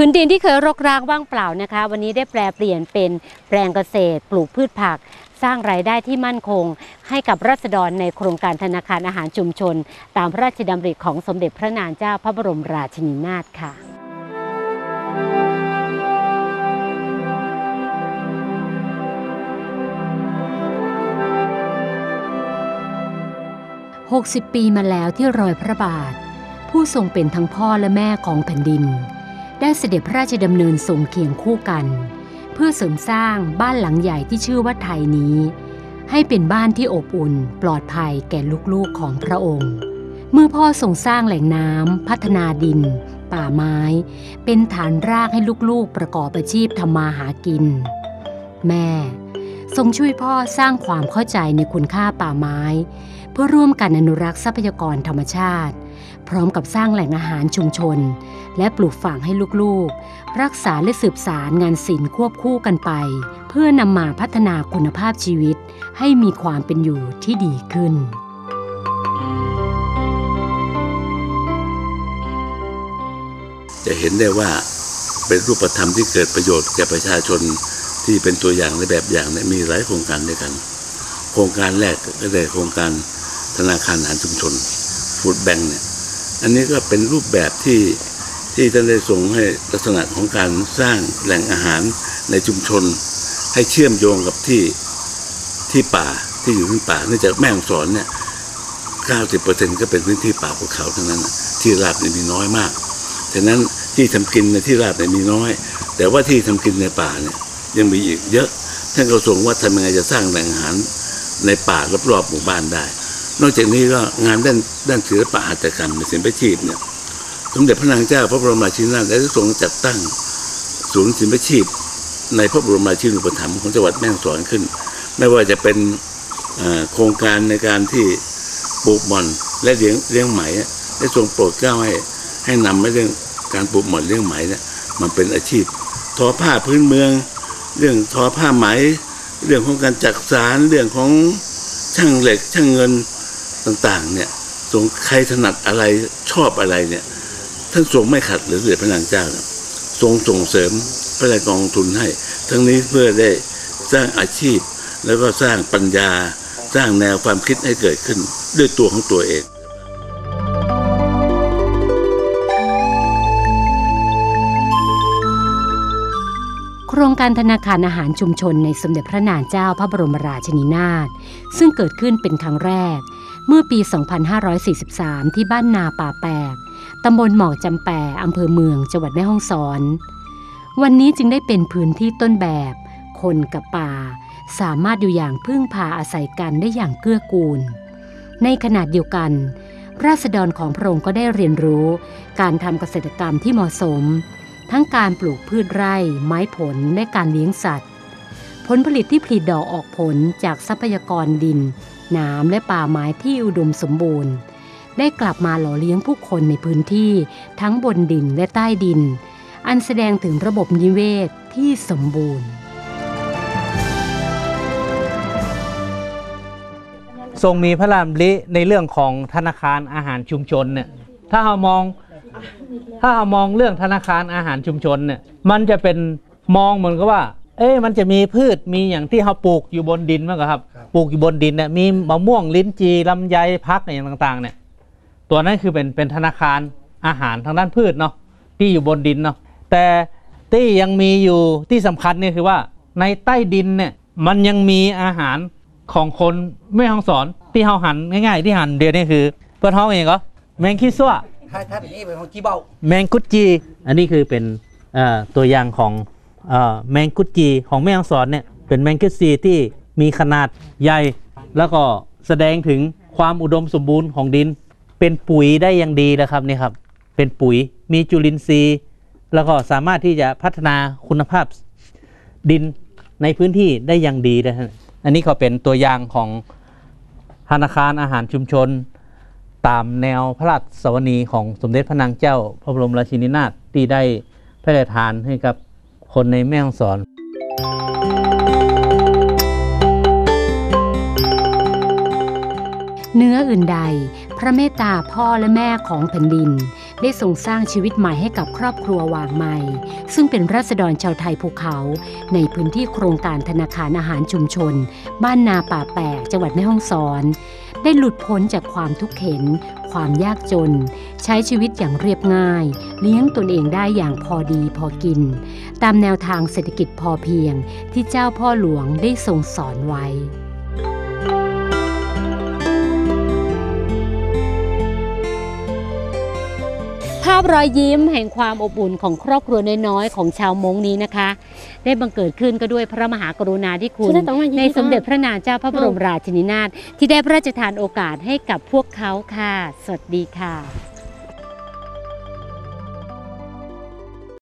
พื้นดินที่เคยรกร้างว่างเปล่านะคะ วันนี้ได้แปลเปลี่ยนเป็นแปลงเกษตร ปลูกพืชผัก สร้างรายได้ที่มั่นคง ให้กับรัษฎรในโครงการธนาคารอาหารชุมชน ตามพระราชดำริของสมเด็จพระนางเจ้าพระบรมราชินีนาถค่ะ60 ปีมาแล้วที่รอยพระบาท ผู้ทรงเป็นทั้งพ่อและแม่ของแผ่นดิน ได้เสด็จพระราชดำเนินทรงเคียงคู่กัน เพื่อเสริมสร้างบ้านหลังใหญ่ที่ชื่อว่าไทยนี้ ให้เป็นบ้านที่อบอุ่นปลอดภัยแก่ลูกๆของพระองค์ เมื่อพ่อทรงสร้างแหล่งน้ำพัฒนาดิน ป่าไม้ เป็นฐานรากให้ลูกๆประกอบอาชีพทำมาหากิน แม่ ทรงช่วยพ่อสร้างความเข้าใจในคุณค่าป่าไม้ เพื่อร่วมกันอนุรักษ์ทรัพยากรธรรมชาติ พร้อมกับสร้างแหล่งอาหารชุมชน และปลูกฝังให้ลูกๆ รักษาและสืบสารงานศิลป์ควบคู่กันไป เพื่อนำมาพัฒนาคุณภาพชีวิต ให้มีความเป็นอยู่ที่ดีขึ้น จะเห็นได้ว่าเป็นรูปธรรมที่เกิดประโยชน์แก่ประชาชนที่เป็นตัวอย่างและแบบอย่างเนี่ยมีหลายโครงการด้วยกัน โครงการแรกก็ได้โครงการธนาคารอาหารชุมชนฟู้ดแบงค์เนี่ยอันนี้ก็เป็นรูปแบบที่ ที่ท่านได้ส่งให้ลักษณะของการสร้างแหล่งอาหารในชุมชน ให้เชื่อมโยงกับที่ที่ป่าที่อยู่ที่ป่าเนื่องจากแม่ฮ่องสอนเนี่ย90%ก็เป็นพื้นที่ป่าภูเขาทั้งนั้นที่ราบเนี่ยมีน้อยมากฉะนั้นที่ทำกินในที่ราบเนี่ยมีน้อย แต่ว่าที่ทำกินในป่าเนี่ยยังมีอีกเยอะท่านก็ทรงว่าทำยังไงจะสร้างแหล่งอาหารในป่ารอบๆหมู่บ้านได้ นอกจากนี้ก็งานด้านด้านศิลปะหัตถกรรมในศิลปาชีพเนี่ย สมเด็จพระนางเจ้าพระบรมราชินีนาถได้ทรงจัดตั้งศูนย์ศิลปาชีพ ในพระบรมราชินูปถัมภ์ของจังหวัดแม่ฮ่องสอนขึ้น ไม่ว่าจะเป็นโครงการในการที่ปลูกหม่อนและเลี้ยงเลี้ยงไหมได้ทรงโปรดเกล้าให้ให้นำเรื่องการปลูกหม่อนเลี้ยงไหมเนี่ยมันเป็นอาชีพ ทอผ้าพื้นเมือง เรื่องทอผ้าไหม เรื่องของการจักสารเรื่องของช่างเหล็กช่างเงินต่างๆเนี่ยทรงใครถนัดอะไรชอบอะไรเนี่ย ท่านทรงไม่ขัดหรือเสด็จพระนางเจ้า ทรงส่งเสริมพระราชกองทุนให้ ทั้งนี้เพื่อได้สร้างอาชีพ แล้วก็สร้างปัญญา สร้างแนวความคิดให้เกิดขึ้น ด้วยตัวของตัวเองโครงการธนาคารอาหารชุมชนในสมเด็จพระนางเจ้าพระบรมราชินีนาถซึ่งเกิดขึ้นเป็นครั้งแรก เมื่อปี 2543 ที่บ้านนาป่าแปก ตำบลหมอกจำแปอำเภอเมืองจังหวัดแม่ฮ่องสอน วันนี้จึงได้เป็นพื้นที่ต้นแบบ คนกับป่า สามารถอยู่อย่างพึ่งพาอาศัยกันได้อย่างเกื้อกูล ในขณะเดียวกัน ราษฎรของพระองค์ก็ได้เรียนรู้ การทำเกษตรกรรมที่เหมาะสม ทั้งการปลูกพืชไร่ ไม้ผลและการเลี้ยงสัตว์ ผลผลิตที่ผลิดอกออกผลจากทรัพยากรดินน้ำและป่าไม้ที่อุดมสมบูรณ์ ได้กลับมาหล่อเลี้ยงผู้คนในพื้นที่ทั้งบนดินและใต้ดิน อันแสดงถึงระบบนิเวศที่สมบูรณ์ ทรงมีพระรามลิในเรื่องของธนาคารอาหารชุมชนเนี่ยถ้าเรามองถ้าเรามองเรื่องธนาคารอาหารชุมชนเนี่ยมันจะเป็นมองเหมือนกับว่า เอ๊ะมันจะมีพืชมีอย่างที่เขาปลูกอยู่บนดินมั้งครับ ปลูกอยู่บนดินเนี่ยมีมะม่วงลิ้นจีลำไยพักอย่างต่างๆเนี่ย ตัวนั้นคือเป็นเป็นธนาคารอาหารทางด้านพืชเนาะที่อยู่บนดินเนาะแต่ที่ยังมีอยู่ที่สำคัญเนี่ยคือว่าในใต้ดินเนี่ยมันยังมีอาหารของคนแม่ห้องสอนที่เฮาหันง่ายๆที่หันเดียวนี่คือเปิ้นฮ้องเองก็แมงคิดซัวถ้าถ้าเป็นนี่เป็นของจีเบาแมงกุดจี อันนี้คือเป็นเอ่อตัวอย่างของเอ่อแมงกุดจีของแม่ฮ่องสอนเนี่ยเป็นแมงกุดจีที่มีขนาดใหญ่ แล้วก็แสดงถึงความอุดมสมบูรณ์ของดิน เป็นปุ๋ยได้อย่างดีนะครับนี่ครับ เป็นปุ๋ยมีจุลินทรีย์ แล้วก็สามารถที่จะพัฒนาคุณภาพดินในพื้นที่ได้อย่างดีนะฮะอันนี้ก็เป็นตัวอย่างของธนาคารอาหารชุมชน ตามแนวพระราชสวนีของสมเด็จพระนางเจ้า พระบรมราชินีนาถที่ได้พระราชทานให้กับคนในแม่ฮ่องสอนเนื้ออื่นใด พระเมตตาพ่อและแม่ของแผ่นดิน ได้ทรงสร้างชีวิตใหม่ให้กับครอบครัววางใหม่ ซึ่งเป็นราษฎรชาวไทยภูเขา ในพื้นที่โครงการธนาคารอาหารชุมชน บ้านนาป่าแปกจังหวัดแม่ฮ่องสอน ได้หลุดพ้นจากความทุกข์เข็น ความยากจน ใช้ชีวิตอย่างเรียบง่าย เลี้ยงตนเองได้อย่างพอดีพอกิน ตามแนวทางเศรษฐกิจพอเพียงที่เจ้าพ่อหลวงได้ทรงสอนไว้าพรอยยิ้มแห่งความอบอุ่นของครอบครัวน้อยๆ ของชาวมงนี้นะคะ ได้บังเกิดขึ้นก็ด้วยพระมหากรุณาธิคุณ ในสมเด็จพระนางเจ้าพระบรมราชินีนาถที่ได้พระราชทานโอกาสให้กับพวกเขาค่ะ สวัสดีค่ะ